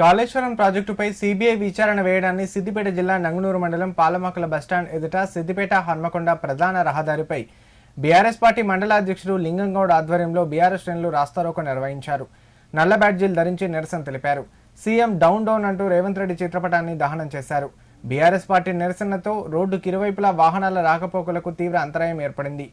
కాళేశ్వరం ప్రాజెక్టుపై సీబీఐ విచారణ వేయడాన్ని సిద్దిపేట జిల్లా నంగునూరు మండలం పాలమక్కల బస్టాండ్ ఎదుట సిద్దిపేట హన్మకొండ ప్రధాన రహదారిపై బీఆర్ఎస్ పార్టీ మండల అధ్యక్షుడు లింగంగౌడ్ ఆధ్వర్యంలో బీఆర్ఎస్ శ్రేణులు రాస్తారోకో నిర్వహించారు. నల్ల బ్యాడ్జీలు ధరించి నిరసన తెలిపారు. సీఎం డౌన్ డౌన్ అంటూ రేవంత్ రెడ్డి చిత్రపటాన్ని దహనం చేశారు. బీఆర్ఎస్ పార్టీ నిరసనతో రోడ్డుకి ఇరువైపులా వాహనాల రాకపోకలకు తీవ్ర అంతరాయం ఏర్పడింది.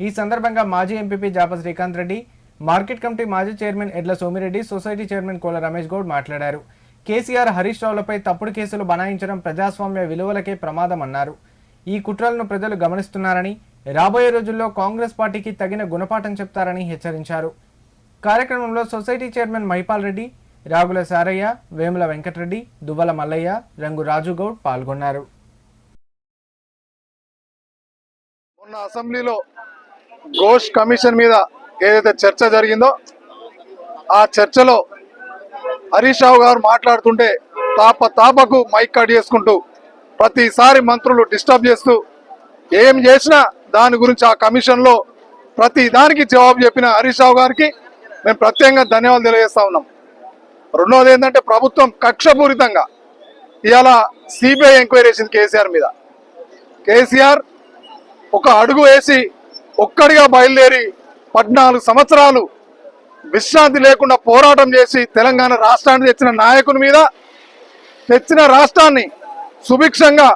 ఈ సందర్భంగా మాజీ MPP Japa Srikanth Reddy market committee మాజీ chairman Edla Somireddy society chairman Kola Ramesh Goud మాట్లాడారు. కేసీఆర్ హరీష్ రావులపై తప్పుడు కేసులు బనాయించడం ప్రజాస్వామ్య విలువలకే ప్రమాదం అన్నారు ఈ కుట్రలను ప్రజలు గమనిస్తున్నారని రాబోయే రోజుల్లో కాంగ్రెస్ పార్టీకి తగిన గుణపాఠం చెప్తారని హెచ్చరించారు. కార్యక్రమంలో సొసైటీ చైర్మన్ మైపాల్ రెడ్డి రాగుల సారయ్య వేముల వెంకటరెడ్డి దువ్వల మల్లయ్య రంగు రాజుగౌడ్ పాల్గొన్నారు. మొన్న అసెంబ్లీలో ఘోష్ కమిషన్ మీద ఏదైతే చర్చ జరిగిందో ఆ చర్చలో హరీష్ రావు గారు మాట్లాడుతుంటే తాప తాపకు మైక్ కట్ చేసుకుంటూ ప్రతిసారి మంత్రులు డిస్టర్బ్ చేస్తూ ఏం చేసినా దాని గురించి ఆ కమిషన్లో ప్రతి దానికి జవాబు చెప్పిన హరీష్ రావు గారికి మేము ప్రత్యేకంగా ధన్యవాదాలు తెలియజేస్తా ఉన్నాం. రెండవది ఏంటంటే ప్రభుత్వం కక్షపూరితంగా ఇవాళ సిబిఐ ఎంక్వైరీ చేసింది కేసీఆర్ మీద. కేసీఆర్ ఒక అడుగు వేసి ఒక్కడిగా బయలుదేరి పద్నాలుగు సంవత్సరాలు విశ్రాంతి లేకుండా పోరాటం చేసి తెలంగాణ రాష్ట్రాన్ని తెచ్చిన నాయకుని మీద తెచ్చిన రాష్ట్రాన్ని సుభిక్షంగా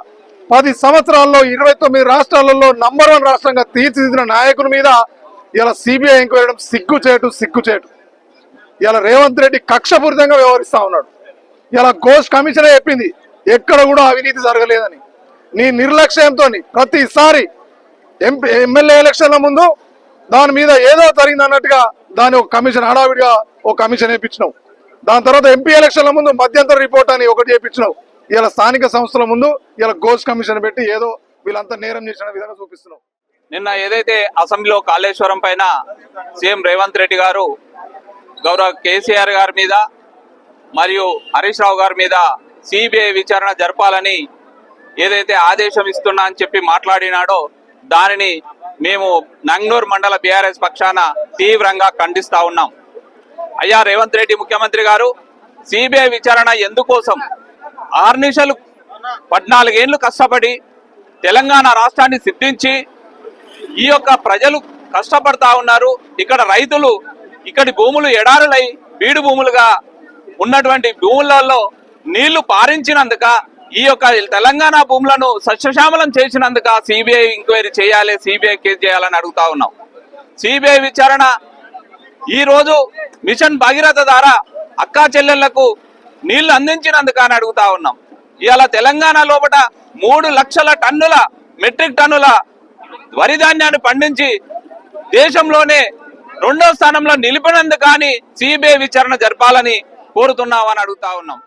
పది సంవత్సరాల్లో ఇరవై తొమ్మిది రాష్ట్రాలలో నంబర్ వన్ రాష్ట్రంగా తీర్చిదిద్దిన నాయకుని మీద ఇలా సిబిఐ ఎంక్వైరీ సిగ్గుచేటు సిగ్గుచేటు. ఇలా రేవంత్ రెడ్డి కక్షపూరితంగా వ్యవహరిస్తా ఉన్నాడు. ఇలా ఘోష్ కమిషనే చెప్పింది ఎక్కడ కూడా అవినీతి జరగలేదని. నీ నిర్లక్ష్యంతో ప్రతిసారి ఎంపీ ఎమ్మెల్యే ఎలక్షన్ల ముందు దాని మీద ఏదో జరిగింది అన్నట్టుగా దాని ఒక కమిషన్ హడావిడిగా ఒక కమిషన్ వేయించినావు దాని తర్వాత ఎంపీ ఎలక్షన్ల ముందు మధ్యంతర రిపోర్ట్ అని ఒకటి చేయించినావు ఇలా స్థానిక సంస్థల ముందు ఇలా గోస్ కమిషన్ పెట్టి ఏదో వీళ్ళంతా నేరం చేసిన విధంగా చూపిస్తున్నావు నిన్న ఏదైతే అసెంబ్లీలో కాళేశ్వరం పైన సీఎం రేవంత్ రెడ్డి గారు గౌరవ కేసీఆర్ గారి మీద మరియు హరీష్ రావు గారి మీద సిబిఐ విచారణ జరపాలని ఏదైతే ఆదేశం ఇస్తున్నా అని చెప్పి మాట్లాడినాడో దానిని మేము నంగనూర్ మండల బీఆర్ఎస్ పక్షాన తీవ్రంగా ఖండిస్తా ఉన్నాం. అయ్యా రేవంత్ రెడ్డి ముఖ్యమంత్రి గారు సిబిఐ విచారణ ఎందుకోసం? ఆర్నిషలు పద్నాలుగేళ్ళు కష్టపడి తెలంగాణ రాష్ట్రాన్ని సిద్ధించి ఈ యొక్క ప్రజలు కష్టపడతా ఉన్నారు. ఇక్కడ రైతులు ఇక్కడి భూములు ఎడారులై బీడు భూములుగా ఉన్నటువంటి భూములలో నీళ్ళు పారించినందుక ఈ యొక్క తెలంగాణ భూములను సస్యశ్యామలం చేసినందుక సిబిఐ ఎంక్వైరీ చేయాలి సిబిఐ కేసు చేయాలని అడుగుతా ఉన్నాం. సిబిఐ విచారణ ఈ రోజు మిషన్ భగీరథ ద్వారా అక్కా చెల్లెళ్ళకు నీళ్ళు అందించినందుకు అని అడుగుతా ఉన్నాం. ఇవాళ తెలంగాణ లోపల మూడు లక్షల టన్నుల మెట్రిక్ టన్నుల వరి ధాన్యాన్ని పండించి దేశంలోనే రెండో స్థానంలో నిలిపినందుకు కానీ సిబిఐ విచారణ జరపాలని కోరుతున్నామని అడుగుతా ఉన్నాం.